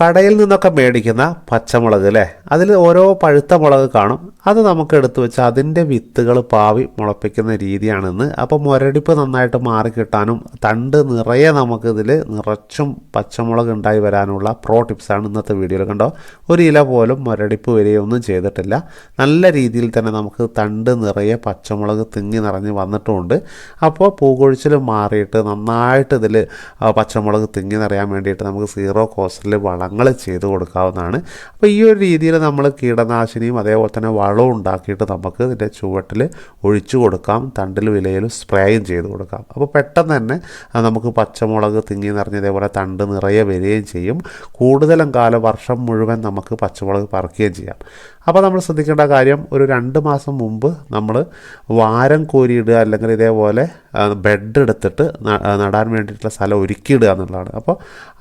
കടയിൽ നിന്നൊക്കെ മേടിക്കുന്ന പച്ചമുളക് അല്ലേ? അതിൽ ഓരോ പഴുത്ത മുളക് കാണും. അത് നമുക്ക് എടുത്തു വെച്ച് അതിന്റെ വിത്തുകൾ പാവി മുളപ്പിക്കുന്ന രീതിയാണിന്ന്. അപ്പോൾ മുരടിപ്പ് നന്നായിട്ട് മാറി കിട്ടാനും തണ്ട് നിറയെ നമുക്കിതിൽ നിറച്ചും പച്ചമുളക് ഉണ്ടായി വരാനുള്ള പ്രോ ടിപ്സാണ് ഇന്നത്തെ വീഡിയോയിൽ കണ്ടോ. ഒരു ഇല പോലും മുരടിപ്പ് വരികയൊന്നും ചെയ്തിട്ടില്ല. നല്ല രീതിയിൽ തന്നെ നമുക്ക് തണ്ട് നിറയെ പച്ചമുളക് തിങ്ങി നിറഞ്ഞ് വന്നിട്ടുമുണ്ട് അപ്പോൾ പൂകൊഴിച്ചിൽ മാറിയിട്ട് നന്നായിട്ട് ഇതിൽ പച്ചമുളക് തിങ്ങി നിറയാൻ വേണ്ടിയിട്ട് നമുക്ക് സീറോ കോസ്റ്റിൽ വളങ്ങൾ ചെയ്ത് കൊടുക്കാവുന്നതാണ്. അപ്പോൾ ഈ ഒരു രീതിയിൽ നമ്മൾ കീടനാശിനിയും അതേപോലെ തന്നെ വളവും ഉണ്ടാക്കിയിട്ട് നമുക്ക് ഇതിന്റെ ചുവട്ടിൽ ഒഴിച്ചു കൊടുക്കാം തണ്ടിൽ വിലയിൽ സ്പ്രേയും ചെയ്ത് കൊടുക്കാം. അപ്പോൾ പെട്ടെന്ന് തന്നെ നമുക്ക് പച്ചമുളക് തിങ്ങി നിറഞ്ഞ് ഇതേപോലെ തണ്ട് നിറയെ വരികയും ചെയ്യും. കൂടുതലും കാലം വർഷം മുഴുവൻ നമുക്ക് പച്ചമുളക് പറിക്കുകയും ചെയ്യാം. അപ്പോൾ നമ്മൾ ശ്രദ്ധിക്കേണ്ട കാര്യം ഒരു രണ്ട് മാസം മുമ്പ് നമ്മൾ വാരം കോരിയിടുക അല്ലെങ്കിൽ ഇതേപോലെ ബെഡ് എടുത്തിട്ട് നടാൻ വേണ്ടിയിട്ടുള്ള സ്ഥലം ഒരുക്കിയിടുക എന്നുള്ളതാണ്. അപ്പോൾ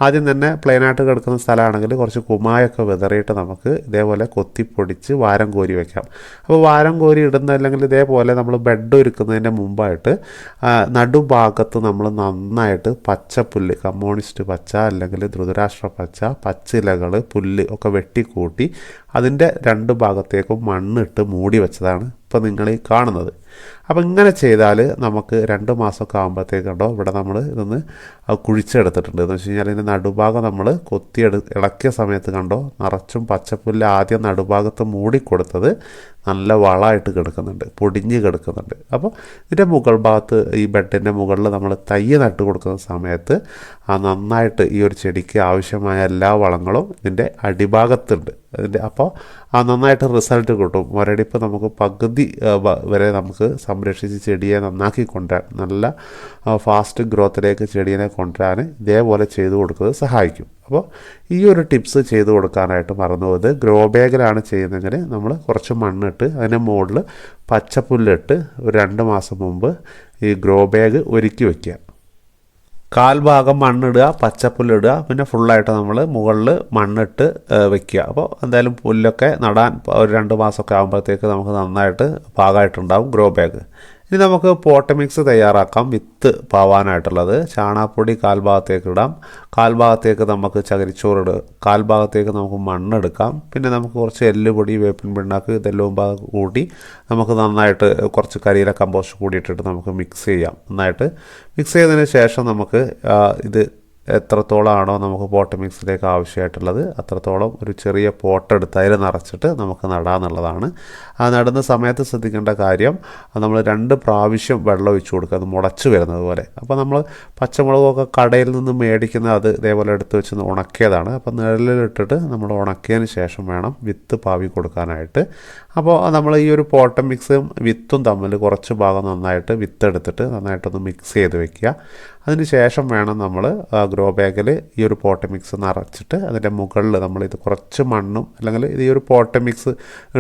ആദ്യം തന്നെ പ്ലെയിനായിട്ട് കിടക്കുന്ന സ്ഥലമാണെങ്കിൽ കുറച്ച് കുമായൊക്കെ വിതറിയിട്ട് നമുക്ക് ഇതേപോലെ കൊത്തിപ്പൊടിച്ച് വാരം കോരി വെക്കാം. അപ്പോൾ വാരം കോരി ഇടുന്ന അല്ലെങ്കിൽ ഇതേപോലെ നമ്മൾ ബെഡ് ഒരുക്കുന്നതിന്റെ മുമ്പായിട്ട് നടുഭാഗത്ത് നമ്മൾ നന്നായിട്ട് പച്ചപ്പുല്ല് കമ്മ്യൂണിസ്റ്റ് പച്ച അല്ലെങ്കിൽ ധൃതരാഷ്ട്ര പച്ച പച്ചിലകൾ പുല്ല് ഒക്കെ വെട്ടിക്കൂട്ടി അതിന്റെ രണ്ട് ഭാഗത്തേക്കും മണ്ണിട്ട് മൂടി വെച്ചതാണ് ഇപ്പോൾ നിങ്ങൾ കാണുന്നത്. അപ്പോൾ ഇങ്ങനെ ചെയ്താൽ നമുക്ക് രണ്ട് മാസമൊക്കെ ആകുമ്പോഴത്തേക്കുണ്ടോ ഇവിടെ നമ്മൾ ഇതൊന്ന് കുഴിച്ചെടുത്തിട്ടുണ്ട്. എന്ന് വെച്ച് കഴിഞ്ഞാൽ ഇതിന്റെ നടുഭാഗം നമ്മൾ കൊത്തിയെടു ഇളക്കിയ സമയത്ത് കണ്ടോ നിറച്ചും പച്ചപ്പുല്ല് ആദ്യം നടുഭാഗത്ത് മൂടിക്കൊടുത്തത് നല്ല വളമായിട്ട് കിടക്കുന്നുണ്ട് പൊടിഞ്ഞ് കിടക്കുന്നുണ്ട്. അപ്പോൾ ഇതിന്റെ മുകൾ ഭാഗത്ത് ഈ ബെഡിന്റെ മുകളിൽ നമ്മൾ തൈ നട്ട് കൊടുക്കുന്ന സമയത്ത് ആ നന്നായിട്ട് ഈ ഒരു ചെടിക്ക് ആവശ്യമായ എല്ലാ വളങ്ങളും ഇതിന്റെ അടിഭാഗത്തുണ്ട്. അതിന്റെ അപ്പോൾ ആ നന്നായിട്ട് റിസൾട്ട് കിട്ടും. മുരടിപ്പ് നമുക്ക് പകുതി വ- വരെ നമുക്ക് സംരക്ഷിച്ച് ചെടിയെ നന്നാക്കി കൊണ്ടുവരാൻ നല്ല ഫാസ്റ്റ് ഗ്രോത്തിലേക്ക് ചെടീനെ കൊണ്ടുവരാൻ ഇതേപോലെ ചെയ്തു കൊടുക്കുന്നത് സഹായിക്കും. അപ്പോൾ ഈ ഒരു ടിപ്സ് ചെയ്തു കൊടുക്കാനായിട്ട് മറന്നുപോയത് ഗ്രോ ബാഗിലാണ് ചെയ്യുന്നതെങ്കിൽ നമ്മൾ കുറച്ച് മണ്ണിട്ട് അതിന്റെ മുകളിൽ പച്ചപ്പുല്ലിട്ട് ഒരു രണ്ട് മാസം മുമ്പ് ഈ ഗ്രോ ബാഗ് ഒരുക്കി വയ്ക്കുക കാൽഭാഗം മണ്ണിടുക പച്ചപ്പുല്ലിടുക പിന്നെ ഫുള്ളായിട്ട് നമ്മൾ മുകളിൽ മണ്ണിട്ട് വെക്കുക. അപ്പോൾ എന്തായാലും പുല്ലൊക്കെ നടാൻ ഒരു രണ്ട് മാസമൊക്കെ ആകുമ്പോഴത്തേക്ക് നമുക്ക് നന്നായിട്ട് പാകമായിട്ടുണ്ടാവും ഗ്രോ ബാഗ്. ഇനി നമുക്ക് പോട്ട് മിക്സ് തയ്യാറാക്കാം. വിത്ത് പാവാനായിട്ടുള്ളത്. ചാണാപ്പൊടി കാൽഭാഗത്തേക്ക് ഇടാം. കാൽഭാഗത്തേക്ക് നമുക്ക് ചകിരിച്ചോറ് കാൽഭാഗത്തേക്ക് നമുക്ക് മണ്ണെടുക്കാം. പിന്നെ നമുക്ക് കുറച്ച് എല്ലുപൊടി വേപ്പിൻ പിണ്ണാക്ക് ഇതെല്ലാം കൂട്ടി നമുക്ക് നന്നായിട്ട് കുറച്ച് കരിയില കമ്പോസ്റ്റ് കൂടി ഇട്ടിട്ട് നമുക്ക് മിക്സ് ചെയ്യാം. നന്നായിട്ട് മിക്സ് ചെയ്തതിന് ശേഷം നമുക്ക് ഇത് എത്രത്തോളമാണോ നമുക്ക് പോട്ട് മിക്സിലേക്ക് ആവശ്യമായിട്ടുള്ളത് അത്രത്തോളം ഒരു ചെറിയ പോട്ടെടുത്ത് അതിൽ നിറച്ചിട്ട് നമുക്ക് നടാന്നുള്ളതാണ്. ആ നടുന്ന സമയത്ത് ശ്രദ്ധിക്കേണ്ട കാര്യം നമ്മൾ രണ്ട് പ്രാവശ്യം വെള്ളം ഒഴിച്ചു കൊടുക്കുക അത് മുളച്ച് വരുന്നത് പോലെ. അപ്പോൾ നമ്മൾ പച്ചമുളകൊക്കെ കടയിൽ നിന്ന് മേടിക്കുന്ന അത് ഇതേപോലെ എടുത്ത് വെച്ച് ഉണക്കിയതാണ്. അപ്പോൾ നിഴലിലിട്ടിട്ട് നമ്മൾ ഉണക്കിയതിന് ശേഷം വേണം വിത്ത് പാവി കൊടുക്കാനായിട്ട്. അപ്പോൾ നമ്മൾ ഈ ഒരു പോട്ട മിക്സും വിത്തും തമ്മിൽ കുറച്ച് ഭാഗം നന്നായിട്ട് വിത്ത് എടുത്തിട്ട് നന്നായിട്ടൊന്ന് മിക്സ് ചെയ്ത് വെക്കുക. അതിന് ശേഷം വേണം നമ്മൾ ഗ്രോ ബാഗിൽ ഈ ഒരു പോട്ട മിക്സ് നിറച്ചിട്ട് അതിന്റെ മുകളിൽ നമ്മൾ ഇത് കുറച്ച് മണ്ണും അല്ലെങ്കിൽ ഇത് ഈ ഒരു പോട്ട മിക്സ്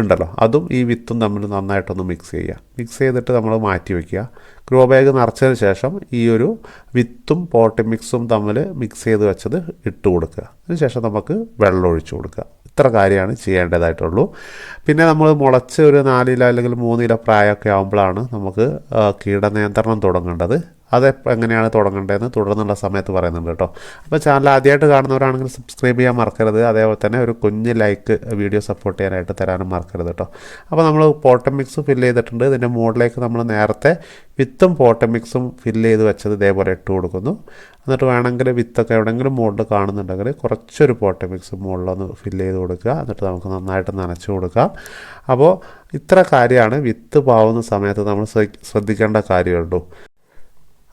ഉണ്ടല്ലോ അതും ഈ വിത്തും തമ്മിൽ നന്നായിട്ടൊന്ന് മിക്സ് ചെയ്യുക. മിക്സ് ചെയ്തിട്ട് നമ്മൾ മാറ്റി വയ്ക്കുക ഗ്രോ ബാഗ് നിറച്ചതിന് ശേഷം ഈ ഒരു വിത്തും പോട്ട് മിക്സും തമ്മിൽ മിക്സ് ചെയ്ത് വെച്ചത് ഇട്ട് കൊടുക്കുക. അതിനുശേഷം നമുക്ക് വെള്ളം ഒഴിച്ചു കൊടുക്കുക. ഇത്ര കാര്യമാണ് ചെയ്യേണ്ടതായിട്ടുള്ളൂ. പിന്നെ നമ്മൾ മുളച്ച് ഒരു നാലില അല്ലെങ്കിൽ മൂന്നില പ്രായമൊക്കെ ആകുമ്പോഴാണ് നമുക്ക് കീടനിയന്ത്രണം തുടങ്ങേണ്ടത്. അത് എങ്ങനെയാണ് തുടങ്ങേണ്ടതെന്ന് തുടർന്നുള്ള സമയത്ത് പറയുന്നുണ്ട് കേട്ടോ. അപ്പോൾ ചാനൽ ആദ്യമായിട്ട് കാണുന്നവരാണെങ്കിൽ സബ്സ്ക്രൈബ് ചെയ്യാൻ മറക്കരുത്. അതേപോലെ തന്നെ ഒരു കുഞ്ഞ് ലൈക്ക് വീഡിയോ സപ്പോർട്ട് ചെയ്യാനായിട്ട് തരാനും മറക്കരുത് കേട്ടോ. അപ്പോൾ നമ്മൾ പോട്ടം മിക്സ് ഫില്ല് ചെയ്തിട്ടുണ്ട്. ഇതിന്റെ മുകളിലേക്ക് നമ്മൾ നേരത്തെ വിത്തും പോട്ടം മിക്സും ഫില്ല് ചെയ്ത് വെച്ചത് ഇതേപോലെ ഇട്ട് കൊടുക്കുന്നു. എന്നിട്ട് വേണമെങ്കിൽ വിത്തൊക്കെ എവിടെയെങ്കിലും മുകളിൽ കാണുന്നുണ്ടെങ്കിൽ കുറച്ചൊരു പോട്ട മിക്സ് മുകളിലൊന്ന് ഫില്ല് ചെയ്ത് കൊടുക്കുക. എന്നിട്ട് നമുക്ക് നന്നായിട്ട് നനച്ച് കൊടുക്കാം. അപ്പോൾ ഇത്ര കാര്യമാണ്. വിത്ത് പാവുന്ന സമയത്ത് നമ്മൾ ശ്രദ്ധ- ശ്രദ്ധിക്കേണ്ട കാര്യമുള്ളൂ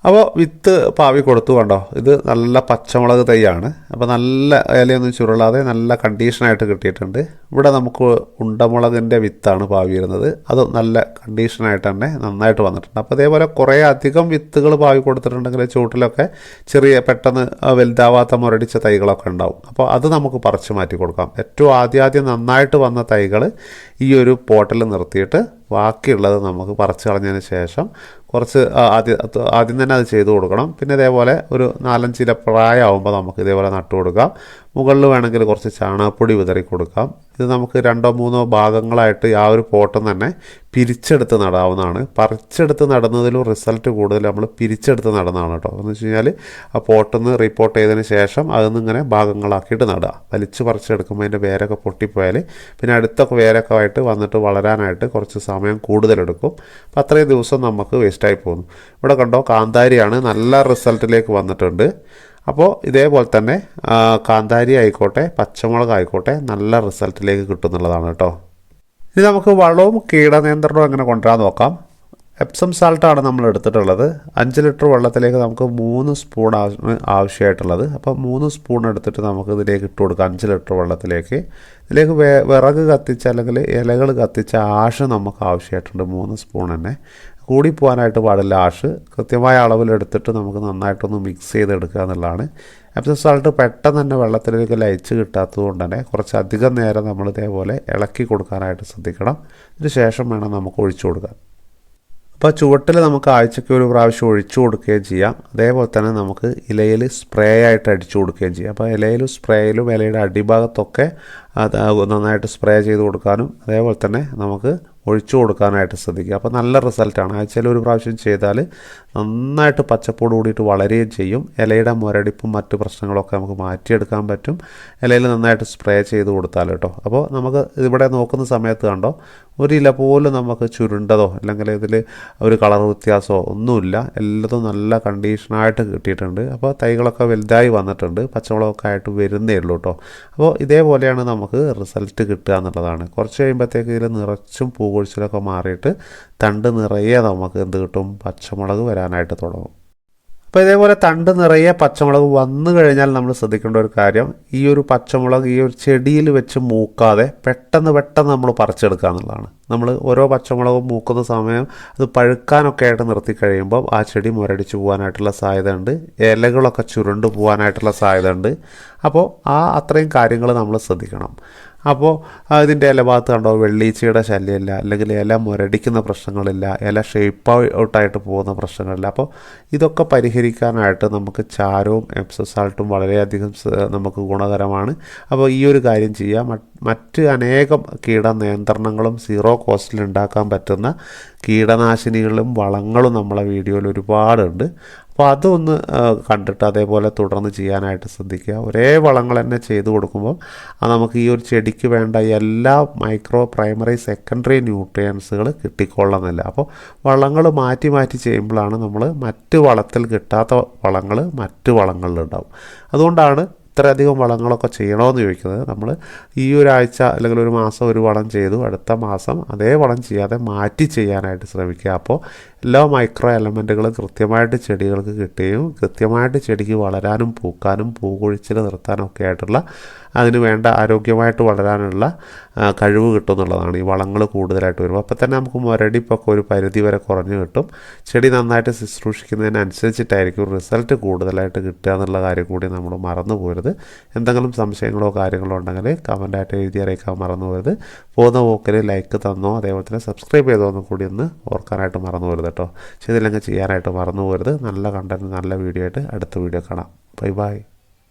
അപ്പോൾ വിത്ത് പാവി കൊടുത്തു കണ്ടോ? ഇത് നല്ല പച്ചമുളക് തൈയാണ്. അപ്പോൾ നല്ല ഇലയൊന്നും ചുരുളാതെ നല്ല കണ്ടീഷനായിട്ട് കിട്ടിയിട്ടുണ്ട്. ഇവിടെ നമുക്ക് ഉണ്ടമുളകിന്റെ വിത്താണ് പാവി വരുന്നത് അത് നല്ല കണ്ടീഷനായിട്ട് തന്നെ നന്നായിട്ട് വന്നിട്ടുണ്ട്. അപ്പോൾ അതേപോലെ കുറേ അധികം വിത്തുകൾ പാവി കൊടുത്തിട്ടുണ്ടെങ്കിൽ ചൂട്ടിലൊക്കെ ചെറിയ പെട്ടെന്ന് വലുതാവാത്ത മുരടിച്ച തൈകളൊക്കെ ഉണ്ടാവും. അപ്പോൾ അത് നമുക്ക് പറിച്ചു മാറ്റി കൊടുക്കാം. ഏറ്റവും ആദ്യാദ്യം നന്നായിട്ട് വന്ന തൈകൾ ഈ ഒരു പോട്ടിൽ നിർത്തിയിട്ട് ബാക്കിയുള്ളത് നമുക്ക് പറിച്ചു കളഞ്ഞതിന് ശേഷം കുറച്ച് ആദ്യം ആദ്യം തന്നെ അത് ചെയ്തു കൊടുക്കണം. പിന്നെ ഇതേപോലെ ഒരു നാലഞ്ചില പ്രായമാകുമ്പോൾ നമുക്ക് ഇതേപോലെ നട്ടു കൊടുക്കാം. മുകളിൽ വേണമെങ്കിൽ കുറച്ച് ചാണകപ്പൊടി വിതറി കൊടുക്കാം. ഇത് നമുക്ക് രണ്ടോ മൂന്നോ ഭാഗങ്ങളായിട്ട് ആ ഒരു പോട്ടം തന്നെ പിരിച്ചെടുത്ത് നടാവുന്നതാണ്. പറിച്ചെടുത്ത് നടുന്നതിലും റിസൾട്ട് കൂടുതൽ നമ്മൾ പിരിച്ചെടുത്ത് നടന്നതാണ് കേട്ടോ. എന്ന് വെച്ച് കഴിഞ്ഞാൽ ആ പോട്ടിൽ നിന്ന് റിപ്പോർട്ട് ചെയ്തതിന് ശേഷം അതിൽ ഇങ്ങനെ ഭാഗങ്ങളാക്കിയിട്ട് നടുക. വലിച്ചു പറിച്ചെടുക്കുമ്പോൾ അതിന്റെ വേരൊക്കെ പൊട്ടിപ്പോയാൽ പിന്നെ അടുത്ത വേരൊക്കെ ആയിട്ട് വന്നിട്ട് വളരാനായിട്ട് കുറച്ച് സമയം കൂടുതലെടുക്കും. അപ്പോൾ അത്രയും ദിവസം നമുക്ക് വേസ്റ്റായി പോകുന്നു. ഇവിടെ കണ്ടോ കാന്താരിയാണ് നല്ല റിസൾട്ടിലേക്ക് വന്നിട്ടുണ്ട്. അപ്പോൾ ഇതേപോലെ തന്നെ കാന്താരി ആയിക്കോട്ടെ പച്ചമുളക് ആയിക്കോട്ടെ നല്ല റിസൾട്ടിലേക്ക് കിട്ടുന്നുള്ളതാണ് കേട്ടോ. ഇനി നമുക്ക് വളവും കീടനിയന്ത്രണവും എങ്ങനെ കൊണ്ടുവരാൻ നോക്കാം. എപ്സം സാൾട്ടാണ് നമ്മൾ എടുത്തിട്ടുള്ളത്. അഞ്ച് ലിറ്റർ വെള്ളത്തിലേക്ക് നമുക്ക് മൂന്ന് സ്പൂൺ ആവശ്യമായിട്ടുള്ളത്. അപ്പോൾ മൂന്ന് സ്പൂൺ എടുത്തിട്ട് നമുക്ക് ഇതിലേക്ക് ഇട്ട് കൊടുക്കാം അഞ്ച് ലിറ്റർ വെള്ളത്തിലേക്ക്. ഇതിലേക്ക് വിറക് കത്തിച്ച അല്ലെങ്കിൽ ഇലകൾ കത്തിച്ച ആഷ് നമുക്ക് ആവശ്യമായിട്ടുണ്ട് മൂന്ന് സ്പൂൺ തന്നെ. കൂടി പോകാനായിട്ട് പാടില്ല. ആഷ് കൃത്യമായ അളവിലെടുത്തിട്ട് നമുക്ക് നന്നായിട്ടൊന്ന് മിക്സ് ചെയ്തെടുക്കുക എന്നുള്ളതാണ്. എപ്സം സാൾട്ട് പെട്ടെന്ന് തന്നെ വെള്ളത്തിലേക്ക് ലയിച്ച് കിട്ടാത്തത് കൊണ്ട് തന്നെ കുറച്ചധികം നേരം നമ്മൾ ഇതേപോലെ ഇളക്കി കൊടുക്കാനായിട്ട് ശ്രദ്ധിക്കണം. ഇതിന് ശേഷം വേണം നമുക്ക് ഒഴിച്ചു കൊടുക്കാൻ. അപ്പോൾ ചുവട്ടിൽ നമുക്ക് ആഴ്ചയ്ക്ക് ഒരു പ്രാവശ്യം ഒഴിച്ചു കൊടുക്കുകയും ചെയ്യാം. അതേപോലെ തന്നെ നമുക്ക് ഇലയിൽ സ്പ്രേ ആയിട്ട് അടിച്ചു കൊടുക്കുകയും ചെയ്യാം. അപ്പോൾ ഇലയിലും സ്പ്രേയിലും ഇലയുടെ അടിഭാഗത്തൊക്കെ അത് നന്നായിട്ട് സ്പ്രേ ചെയ്ത് കൊടുക്കാനും അതേപോലെ തന്നെ നമുക്ക് ഒഴിച്ചു കൊടുക്കാനായിട്ട് ശ്രദ്ധിക്കുക. അപ്പോൾ നല്ല റിസൾട്ടാണ്. ആഴ്ചയിൽ ഒരു പ്രാവശ്യം ചെയ്താൽ നന്നായിട്ട് പച്ചപ്പോട് കൂടിയിട്ട് വളരുകയും ചെയ്യും. ഇലയുടെ മുരടിപ്പും മറ്റു പ്രശ്നങ്ങളൊക്കെ നമുക്ക് മാറ്റിയെടുക്കാൻ പറ്റും. ഇലയിൽ നന്നായിട്ട് സ്പ്രേ ചെയ്ത് കൊടുത്താൽ കേട്ടോ. അപ്പോൾ നമുക്ക് ഇവിടെ നോക്കുന്ന സമയത്ത് കണ്ടോ ഒരു ഇല പോലും നമുക്ക് ചുരുണ്ടതോ അല്ലെങ്കിൽ ഇതിൽ ഒരു കളർ വ്യത്യാസമോ ഒന്നുമില്ല. എല്ലാതും നല്ല കണ്ടീഷനായിട്ട് കിട്ടിയിട്ടുണ്ട്. അപ്പോൾ തൈകളൊക്കെ വലുതായി വന്നിട്ടുണ്ട്. പച്ചമുളകൊക്കെ ആയിട്ട് വരുന്നേ ഉള്ളൂ കേട്ടോ. അപ്പോൾ ഇതേപോലെയാണ് നമുക്ക് റിസൾട്ട് കിട്ടുക എന്നുള്ളതാണ്. കുറച്ച് കഴിയുമ്പോഴത്തേക്ക് ഇതിൽ നിറച്ചും പൂകൊഴിച്ചിലൊക്കെ മാറിയിട്ട് തണ്ട് നിറയെ നമുക്ക് എന്ത് കിട്ടും? പച്ചമുളക് വരാനായിട്ട് തുടങ്ങും. അപ്പോൾ ഇതേപോലെ തണ്ട് നിറയെ പച്ചമുളക് വന്നു കഴിഞ്ഞാൽ നമ്മൾ ശ്രദ്ധിക്കേണ്ട ഒരു കാര്യം ഈ ഒരു പച്ചമുളക് ഈ ഒരു ചെടിയിൽ വെച്ച് മൂക്കാതെ പെട്ടെന്ന് പെട്ടെന്ന് നമ്മൾ പറിച്ചെടുക്കുക എന്നുള്ളതാണ്. നമ്മൾ ഓരോ പച്ചമുളകും മൂക്കുന്ന സമയം അത് പഴുക്കാനൊക്കെ ആയിട്ട് നിർത്തി കഴിയുമ്പോൾ ആ ചെടി മുരടിച്ച് പോകാനായിട്ടുള്ള സാധ്യത ഉണ്ട് ഇലകളൊക്കെ ചുരുണ്ട് പോകാനായിട്ടുള്ള സാധ്യത ഉണ്ട് അപ്പോൾ ആ അത്രയും കാര്യങ്ങൾ നമ്മൾ ശ്രദ്ധിക്കണം. അപ്പോൾ ഇതിന്റെ ഇല ഭാഗത്ത് കണ്ടോ? വെള്ളീച്ചയുടെ ശല്യമില്ല അല്ലെങ്കിൽ ഇല മുരടിക്കുന്ന പ്രശ്നങ്ങളില്ല ഇല ഷേപ്പ് ഔട്ടായിട്ട് പോകുന്ന പ്രശ്നങ്ങളില്ല. അപ്പോൾ ഇതൊക്കെ പരിഹരിക്കാനായിട്ട് നമുക്ക് ചാരവും എപ്സസാൾട്ടും വളരെയധികം നമുക്ക് ഗുണകരമാണ്. അപ്പോൾ ഈ ഒരു കാര്യം ചെയ്യാം. മറ്റ് മറ്റ് അനേകം കീട നിയന്ത്രണങ്ങളും സീറോ കോസ്റ്റിൽ ഉണ്ടാക്കാൻ പറ്റുന്ന കീടനാശിനികളും വളങ്ങളും നമ്മളെ വീഡിയോയിൽ ഒരുപാടുണ്ട്. അപ്പോൾ അതൊന്ന് കണ്ടിട്ട് അതേപോലെ തുടർന്ന് ചെയ്യാനായിട്ട് ശ്രദ്ധിക്കുക. ഒരേ വളങ്ങൾ തന്നെ ചെയ്തു കൊടുക്കുമ്പോൾ നമുക്ക് ഈ ഒരു ചെടിക്ക് വേണ്ട എല്ലാ മൈക്രോ പ്രൈമറി സെക്കൻഡറി ന്യൂട്രിയൻസുകൾ കിട്ടിക്കൊള്ളുന്നില്ല അപ്പോൾ വളങ്ങൾ മാറ്റി മാറ്റി ചെയ്യുമ്പോഴാണ് നമ്മൾ മറ്റ് വളത്തിൽ കിട്ടാത്ത വളങ്ങൾ മറ്റ് വളങ്ങളിലുണ്ടാവും. അതുകൊണ്ടാണ് ഇത്രയധികം വളങ്ങളൊക്കെ ചെയ്യണമെന്ന് ചോദിക്കുന്നത് നമ്മൾ ഈ ഒരാഴ്ച അല്ലെങ്കിൽ ഒരു മാസം ഒരു വളം ചെയ്തു അടുത്ത മാസം അതേ വളം ചെയ്യാതെ മാറ്റി ചെയ്യാനായിട്ട് ശ്രമിക്കുക. അപ്പോൾ എല്ലാ മൈക്രോ എലമെന്റുകളും കൃത്യമായിട്ട് ചെടികൾക്ക് കിട്ടുകയും കൃത്യമായിട്ട് ചെടിക്ക് വളരാനും പൂക്കാനും പൂകൊഴിച്ചിൽ നിർത്താനും ഒക്കെ ആയിട്ടുള്ള അതിന് വേണ്ട ആരോഗ്യമായിട്ട് വളരാനുള്ള കഴിവ് കിട്ടും എന്നുള്ളതാണ് ഈ വളങ്ങൾ കൂടുതലായിട്ട് വരുമ്പോൾ അപ്പോൾ തന്നെ നമുക്ക് മുരടിപ്പൊക്കെ ഒരു പരിധി വരെ കുറഞ്ഞു കിട്ടും. ചെടി നന്നായിട്ട് ശുശ്രൂഷിക്കുന്നതിനനുസരിച്ചിട്ടായിരിക്കും റിസൾട്ട് കൂടുതലായിട്ട് കിട്ടുക എന്നുള്ള കാര്യം കൂടി നമ്മൾ മറന്നു പോരുത്. എന്തെങ്കിലും സംശയങ്ങളോ കാര്യങ്ങളോ ഉണ്ടെങ്കിൽ കമന്റായിട്ട് എഴുതി അറിയിക്കാൻ മറന്നു പോരുത്. പോകുന്ന പോക്കിൽ ലൈക്ക് തന്നോ അതേപോലെ തന്നെ സബ്സ്ക്രൈബ് ചെയ്തോ എന്നും കൂടി ഒന്ന് ഓർക്കാനായിട്ട് മറന്നു പോരുത് കേട്ടോ. ചെയ്തില്ലെങ്കിൽ ചെയ്യാനായിട്ട് മറന്നു പോരുത് നല്ല കണ്ടന്റ് നല്ല വീഡിയോ ആയിട്ട് അടുത്ത വീഡിയോ കാണാം. Bye bye